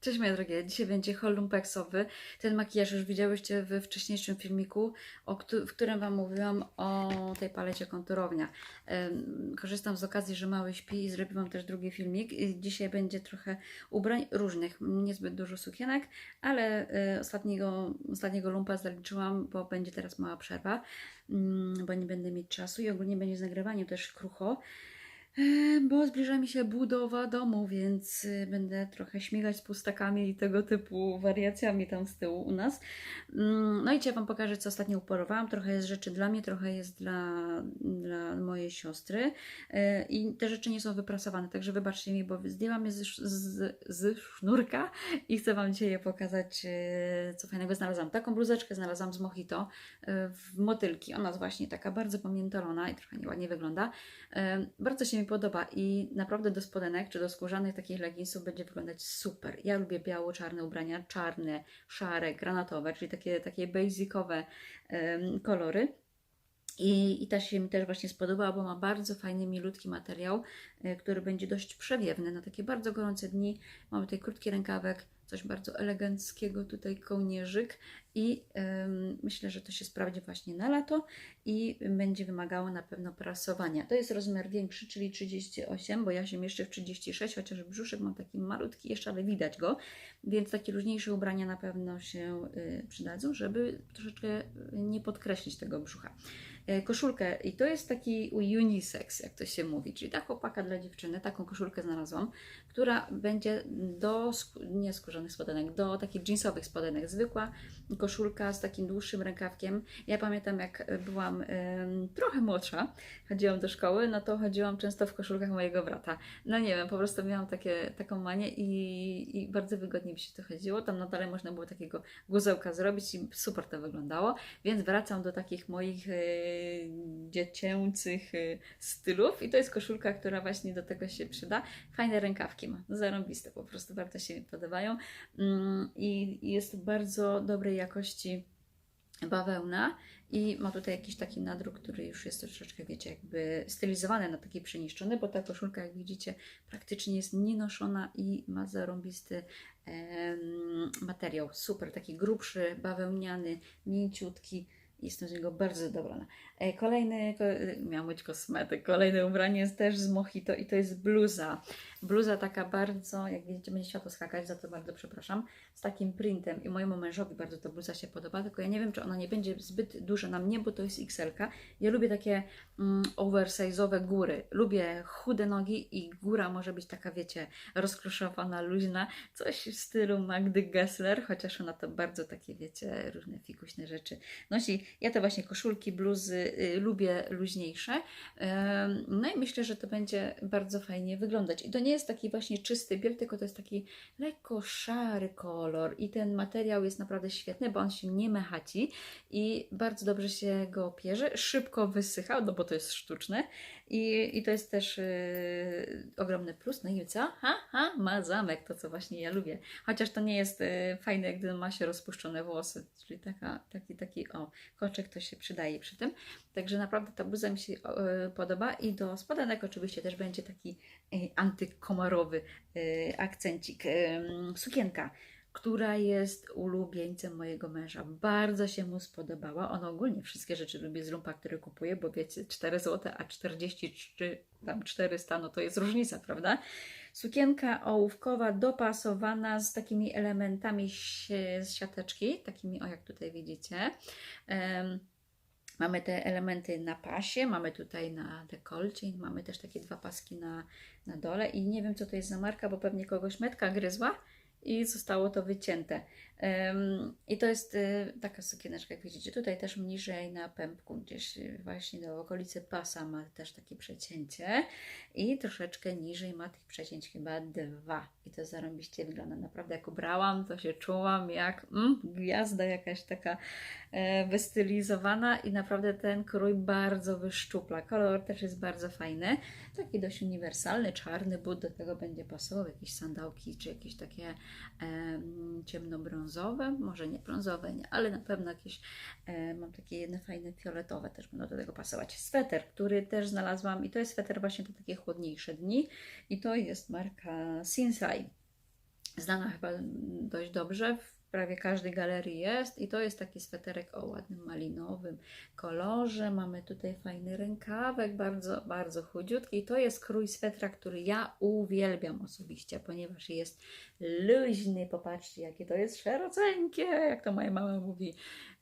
Cześć moje drogie, dzisiaj będzie haul lumpeksowy. Ten makijaż już widziałyście we wcześniejszym filmiku, w którym Wam mówiłam o tej palecie konturownia. Korzystam z okazji, że mały śpi i zrobiłam też drugi filmik. Dzisiaj będzie trochę ubrań różnych, niezbyt dużo sukienek, ale e, ostatniego, ostatniego lumpa zaliczyłam, bo będzie teraz mała przerwa, mm, bo nie będę mieć czasu i ogólnie będzie z nagrywaniem też krucho. Bo zbliża mi się budowa domu, więc y, będę trochę śmigać z pustakami i tego typu wariacjami tam z tyłu u nas. Mm, No i Cię Wam pokażę, co ostatnio uporowałam. Trochę jest rzeczy dla mnie, trochę jest dla, dla mojej siostry. E, I te rzeczy nie są wyprasowane, także wybaczcie mi, bo zdjęłam je z, z, z sznurka i chcę Wam dzisiaj je pokazać, e, co fajnego znalazłam. Taką bluzeczkę znalazłam z Mojito e, w motylki. Ona jest właśnie taka bardzo pamiętolona i trochę nieładnie wygląda. Bardzo się mi podoba i naprawdę do spodenek czy do skórzanych takich leginsów będzie wyglądać super. Ja lubię biało-czarne ubrania, czarne, szare, granatowe, czyli takie, takie basicowe kolory. I, I ta się mi też właśnie spodobała, bo ma bardzo fajny, milutki materiał, e, który będzie dość przewiewny na takie bardzo gorące dni. Mamy tutaj krótki rękawek, coś bardzo eleganckiego, tutaj kołnierzyk i myślę, że to się sprawdzi właśnie na lato i będzie wymagało na pewno prasowania. To jest rozmiar większy, czyli 38, bo ja się mieszczę w 36, chociaż brzuszek mam taki malutki jeszcze, ale widać go, więc takie luźniejsze ubrania na pewno się y, przydadzą, żeby troszeczkę nie podkreślić tego brzucha. E, Koszulkę i to jest taki unisex, jak to się mówi, czyli ta chłopaka dla dziewczyny, taką koszulkę znalazłam, która będzie do, nie skórzanych spodenek, do takich jeansowych spodenek, zwykła koszulka z takim dłuższym rękawkiem. Ja pamiętam, jak byłam em, trochę młodsza, chodziłam do szkoły, no to chodziłam często w koszulkach mojego brata. No nie wiem, po prostu miałam takie, taką manię i, i bardzo wygodnie mi się to chodziło. Tam na dole można było takiego guzełka zrobić i super to wyglądało, więc wracam do takich moich e, dziecięcych e, stylów i to jest koszulka, która właśnie do tego się przyda. Fajne rękawki ma, zarąbiste po prostu, bardzo się mi podobają Mm, i jest bardzo dobrej jakości bawełna i ma tutaj jakiś taki nadruk, który już jest troszeczkę, wiecie, jakby stylizowany na taki przeniszczony, bo ta koszulka, jak widzicie, praktycznie jest nienoszona i ma zarąbisty em, materiał. Super, taki grubszy, bawełniany, mięciutki. Jestem z niego bardzo zadowolona. E, Kolejny, ko, miał być kosmetyk, kolejne ubranie jest też z Mojito i to jest bluza. Bluza taka bardzo, jak widzicie, będzie światło skakać, za to bardzo przepraszam, z takim printem i mojemu mężowi bardzo ta bluza się podoba, tylko ja nie wiem, czy ona nie będzie zbyt duża na mnie, bo to jest XL. -ka. Ja lubię takie mm, oversize'owe góry. Lubię chude nogi i góra może być taka, wiecie, rozkruszowana, luźna, coś w stylu Magdy Gessler, chociaż ona to bardzo takie, wiecie, różne fikuśne rzeczy nosi. Ja te właśnie koszulki, bluzy y, lubię luźniejsze. No i myślę, że to będzie bardzo fajnie wyglądać. I to nie jest taki właśnie czysty biel, tylko to jest taki lekko szary kolor i ten materiał jest naprawdę świetny, bo on się nie mechaci i bardzo dobrze się go pierze, szybko wysycha, no bo to jest sztuczne i, i to jest też yy, ogromny plus. No i co? Ha, ha, ma zamek, to co właśnie ja lubię. Chociaż to nie jest yy, fajne, gdy ma się rozpuszczone włosy, czyli taka, taki, taki o, koczek to się przydaje przy tym. Także naprawdę ta bluza mi się yy, podoba i do spodenek oczywiście też będzie taki yy, antykomarowy yy, akcencik. Sukienka która jest ulubieńcem mojego męża. Bardzo się mu spodobała. On ogólnie wszystkie rzeczy lubi z lumpa, które kupuje, bo wiecie, 4 zł, a 43, tam 400, no to jest różnica, prawda? Sukienka ołówkowa, dopasowana z takimi elementami z siateczki, takimi, o jak tutaj widzicie. Em, Mamy te elementy na pasie, mamy tutaj na dekolcie, mamy też takie dwa paski na, na dole i nie wiem co to jest za marka, bo pewnie kogoś metka gryzła i zostało to wycięte. I to jest y, taka sukieneczka, jak widzicie. Tutaj też niżej na pępku, gdzieś y, właśnie do okolicy pasa ma też takie przecięcie i troszeczkę niżej ma tych przecięć chyba dwa. I to zarąbiście wygląda. Naprawdę jak ubrałam, to się czułam jak mm, gwiazda jakaś taka e, wystylizowana i naprawdę ten krój bardzo wyszczupla. Kolor też jest bardzo fajny. Taki dość uniwersalny, czarny but do tego będzie pasował. Jakieś sandałki czy jakieś takie em, ciemnobrązowe, może nie brązowe, nie, ale na pewno jakieś, e, mam takie jedne fajne fioletowe też będą do tego pasować. Sweter, który też znalazłam i to jest sweter właśnie na takie chłodniejsze dni i to jest marka Sinsai. znana chyba dość dobrze. Prawie każdej galerii jest i to jest taki sweterek o ładnym malinowym kolorze. Mamy tutaj fajny rękawek, bardzo, bardzo chudziutki. I to jest krój swetra, który ja uwielbiam osobiście, ponieważ jest luźny. Popatrzcie, jakie to jest szeroceńkie, jak to moja mama mówi.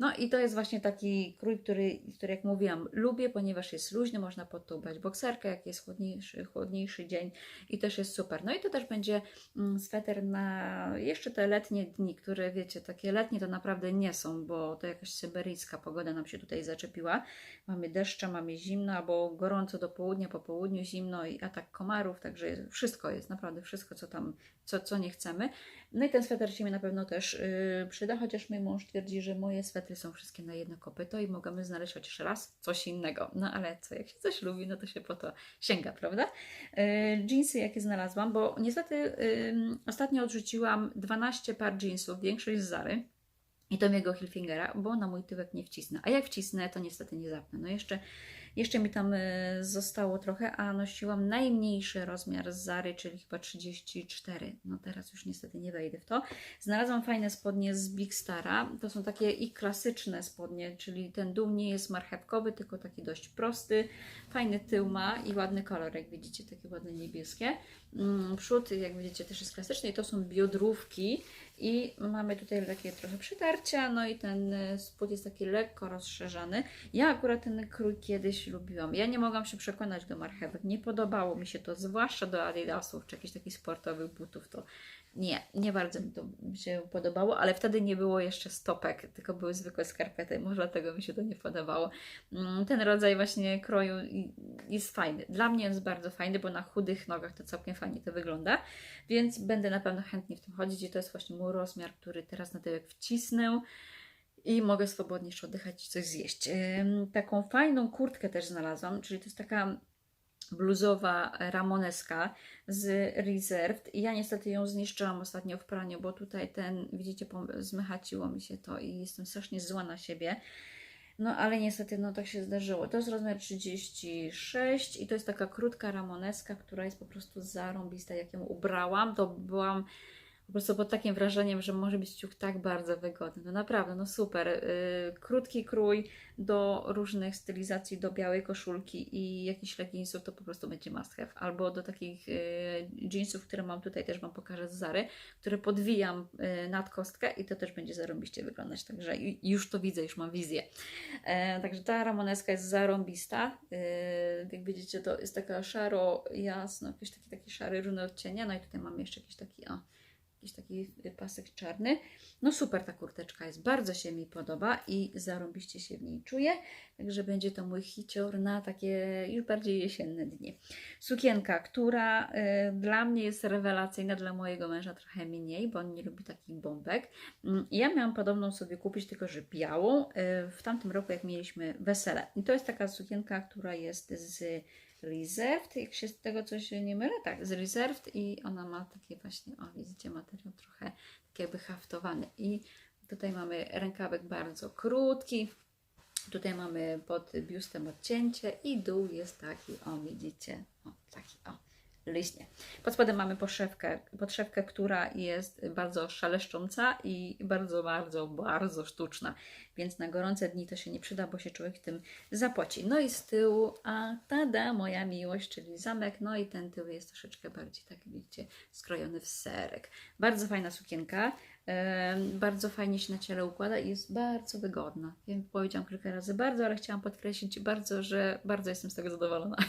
No i to jest właśnie taki krój, który, który jak mówiłam, lubię, ponieważ jest luźny, można pod to ubrać bokserkę, jak jest chłodniejszy, chłodniejszy dzień i też jest super. No i to też będzie mm, sweter na jeszcze te letnie dni, które wiecie, takie letnie to naprawdę nie są, bo to jakaś syberyjska pogoda nam się tutaj zaczepiła. Mamy deszcze, mamy zimno, albo gorąco do południa, po południu zimno i atak komarów, także wszystko jest, naprawdę wszystko, co tam, co, co nie chcemy. No i ten sweter się mi na pewno też yy, przyda, chociaż mój mąż twierdzi, że moje swetry są wszystkie na jedno kopyto i możemy znaleźć chociaż raz coś innego. No ale co, jak się coś lubi, no to się po to sięga, prawda? Yy, jeansy jakie znalazłam, bo niestety yy, ostatnio odrzuciłam 12 par jeansów, większość z Zary. I to mojego Hilfingera, bo na mój tyłek nie wcisnę. A jak wcisnę, to niestety nie zapnę. No jeszcze jeszcze mi tam y, zostało trochę, a nosiłam najmniejszy rozmiar z Zary, czyli chyba 34. No teraz już niestety nie wejdę w to. Znalazłam fajne spodnie z Big Stara. To są takie i klasyczne spodnie, czyli ten dół nie jest marchewkowy, tylko taki dość prosty. Fajny tył ma i ładny kolor, jak widzicie, takie ładne niebieskie. Mm, przód, jak widzicie, też jest klasyczny i to są biodrówki. I mamy tutaj takie trochę przytarcia, no i ten y, spód jest taki lekko rozszerzany. Ja akurat ten krój kiedyś lubiłam. Ja nie mogłam się przekonać do marchewek. Nie podobało mi się to, zwłaszcza do adidasów czy jakichś takich sportowych butów. To nie, nie bardzo mi to się podobało, ale wtedy nie było jeszcze stopek, tylko były zwykłe skarpety, może dlatego mi się to nie podobało. Mm, ten rodzaj właśnie kroju jest fajny. Dla mnie jest bardzo fajny, bo na chudych nogach to całkiem fajnie to wygląda, więc będę na pewno chętnie w tym chodzić i to jest właśnie mój rozmiar, który teraz na tyłek wcisnę i mogę swobodnie jeszcze oddychać i coś zjeść. Taką fajną kurtkę też znalazłam, czyli to jest taka bluzowa ramoneska z Reserved ja niestety ją zniszczyłam ostatnio w praniu, bo tutaj ten, widzicie, zmychaciło mi się to i jestem strasznie zła na siebie. No ale niestety no tak się zdarzyło. To jest rozmiar 36 i to jest taka krótka ramoneska, która jest po prostu zarąbista. Jak ją ubrałam, to byłam po prostu pod takim wrażeniem, że może być ciuch tak bardzo wygodny. No naprawdę, no super. Yy, krótki krój do różnych stylizacji, do białej koszulki i jakichś leginsów to po prostu będzie must have. Albo do takich yy, jeansów, które mam tutaj, też Wam pokażę z Zary, które podwijam yy, nad kostkę i to też będzie zarąbiście wyglądać. Także już to widzę, już mam wizję. E, także ta ramoneska jest zarąbista. Jak widzicie, to jest taka szaro, jasno, jakiś taki, taki szary, różne odcienia. No i tutaj mamy jeszcze jakiś taki, o, jakiś taki pasek czarny. No super ta kurteczka jest, bardzo się mi podoba i zarąbiście się w niej czuję, także będzie to mój hicior na takie już bardziej jesienne dni. Sukienka, która y, dla mnie jest rewelacyjna, dla mojego męża trochę mniej, bo on nie lubi takich bombek. Y, ja miałam podobną sobie kupić, tylko że białą, y, w tamtym roku jak mieliśmy wesele. I to jest taka sukienka, która jest z Reserved, jak się z tego coś nie mylę, tak, z Reserved i ona ma takie właśnie, o widzicie, materiał trochę tak jakby haftowany. I tutaj mamy rękawek bardzo krótki, tutaj mamy pod biustem odcięcie i dół jest taki, o widzicie, o taki, o liśnie. Pod spodem mamy podszewkę, podszewkę, która jest bardzo szaleszcząca i bardzo, bardzo, bardzo sztuczna, więc na gorące dni to się nie przyda, bo się człowiek tym zapoci. No i z tyłu, a tada, moja miłość, czyli zamek, no i ten tył jest troszeczkę bardziej, tak widzicie, skrojony w serek. Bardzo fajna sukienka, bardzo fajnie się na ciele układa i jest bardzo wygodna. Wiem, powiedziałam kilka razy bardzo, ale chciałam podkreślić bardzo, że bardzo jestem z tego zadowolona.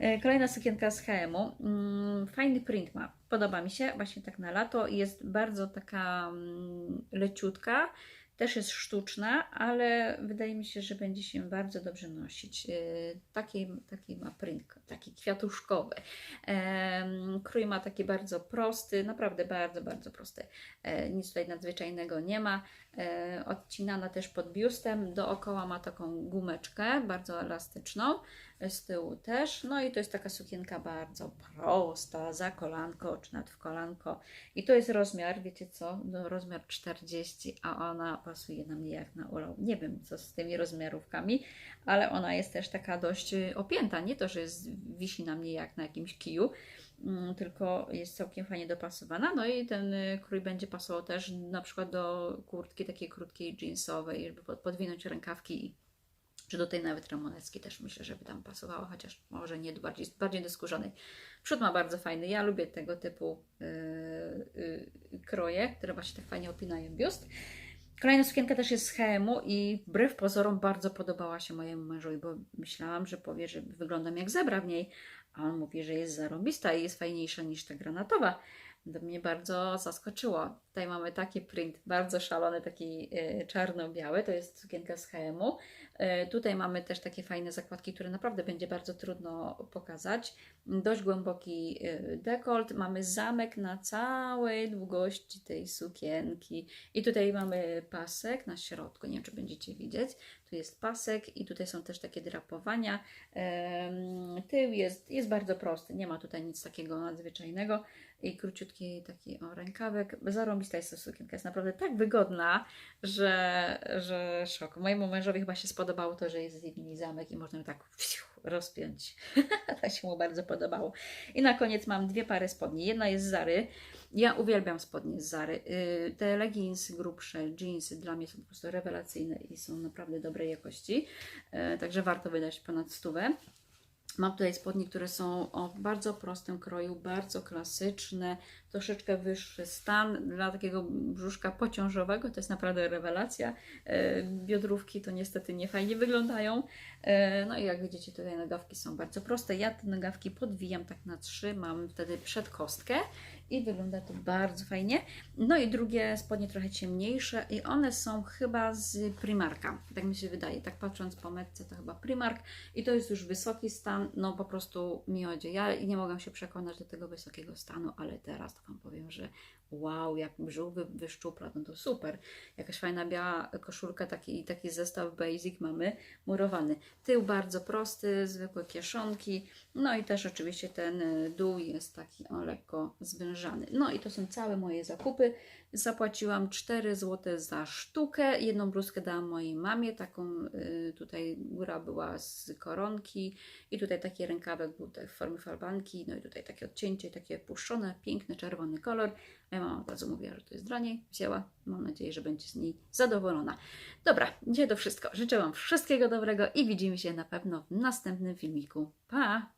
E, kolejna sukienka z HM-u. Mm, fajny print ma. Podoba mi się, właśnie tak na lato. Jest bardzo taka mm, leciutka też jest sztuczna, ale wydaje mi się, że będzie się bardzo dobrze nosić. Y, taki, taki ma print, taki kwiatuszkowy. Krój ma taki bardzo prosty, naprawdę bardzo, bardzo prosty. E, nic tutaj nadzwyczajnego nie ma. E, odcinana też pod biustem. Dookoła ma taką gumeczkę, bardzo elastyczną z tyłu też. No i to jest taka sukienka bardzo prosta, za kolanko czy nad w kolanko. I to jest rozmiar, wiecie co, no, rozmiar 40, a ona pasuje na mnie jak na ulał. Nie wiem co z tymi rozmiarówkami, ale ona jest też taka dość opięta. Nie to, że jest, wisi na mnie jak na jakimś kiju, mm, tylko jest całkiem fajnie dopasowana. No i ten y, krój będzie pasował też na przykład do kurtki takiej krótkiej jeansowej, żeby pod- podwinąć rękawki czy do tej nawet ramoneckiej też myślę, żeby tam pasowała, chociaż może nie do bardziej, bardziej do skórzanej. Przód ma bardzo fajny. Ja lubię tego typu yy, yy, kroje, które właśnie tak fajnie opinają biust. Kolejna sukienka też jest z HM-u i wbrew pozorom bardzo podobała się mojemu mężowi, bo myślałam, że powie, że wyglądam jak zebra w niej, a on mówi, że jest zarąbista i jest fajniejsza niż ta granatowa. To mnie bardzo zaskoczyło. Tutaj mamy taki print, bardzo szalony, taki e, czarno-biały, to jest sukienka z HM-u. E, Tutaj mamy też takie fajne zakładki, które naprawdę będzie bardzo trudno pokazać. Dość głęboki e, dekolt. Mamy zamek na całej długości tej sukienki. I tutaj mamy pasek na środku. Nie wiem, czy będziecie widzieć. Tu jest pasek i tutaj są też takie drapowania. Tył jest, jest bardzo prosty. Nie ma tutaj nic takiego nadzwyczajnego. I króciutki taki o, rękawek. Zarąbista jest ta sukienka. Jest naprawdę tak wygodna, że, że szok. Mojemu mężowi chyba się spodobało to, że jest z zamek i można ją tak fiu, rozpiąć. tak się mu bardzo podobało. I na koniec mam dwie pary spodni. Jedna jest Zary. Ja uwielbiam spodnie z Zary. Yy, Te leginsy grubsze, jeansy dla mnie są po prostu rewelacyjne i są naprawdę dobrej jakości. Yy, Także warto wydać ponad stówę. Mam tutaj spodnie, które są o bardzo prostym kroju, bardzo klasyczne, troszeczkę wyższy stan. Dla takiego brzuszka pociążowego to jest naprawdę rewelacja. E, Biodrówki to niestety nie fajnie wyglądają. E, No i jak widzicie, tutaj nogawki są bardzo proste. Ja te nogawki podwijam tak na trzy, mam wtedy przedkostkę i wygląda to bardzo fajnie. No i drugie spodnie trochę ciemniejsze i one są chyba z Primarka. Tak mi się wydaje. Tak patrząc po metce to chyba Primark i to jest już wysoki stan. No po prostu miodzie. Ja nie mogłam się przekonać do tego wysokiego stanu, ale teraz to Wam powiem, że wow, jak brzuch wy, wyszczupla, no to super. Jakaś fajna biała koszulka, taki, taki zestaw basic mamy murowany. Tył bardzo prosty, zwykłe kieszonki, no i też oczywiście ten dół jest taki o, lekko zwężany. No i to są całe moje zakupy. Zapłaciłam 4 zł za sztukę. Jedną bluzkę dałam mojej mamie, taką y, tutaj góra była z koronki i tutaj taki rękawek był tak w formie falbanki, no i tutaj takie odcięcie, takie puszczone, piękny czerwony kolor. Moja mama od razu mówiła, że to jest dla niej. Wzięła. Mam nadzieję, że będzie z niej zadowolona. Dobra, dzisiaj to wszystko. Życzę Wam wszystkiego dobrego i widzimy się na pewno w następnym filmiku. Pa!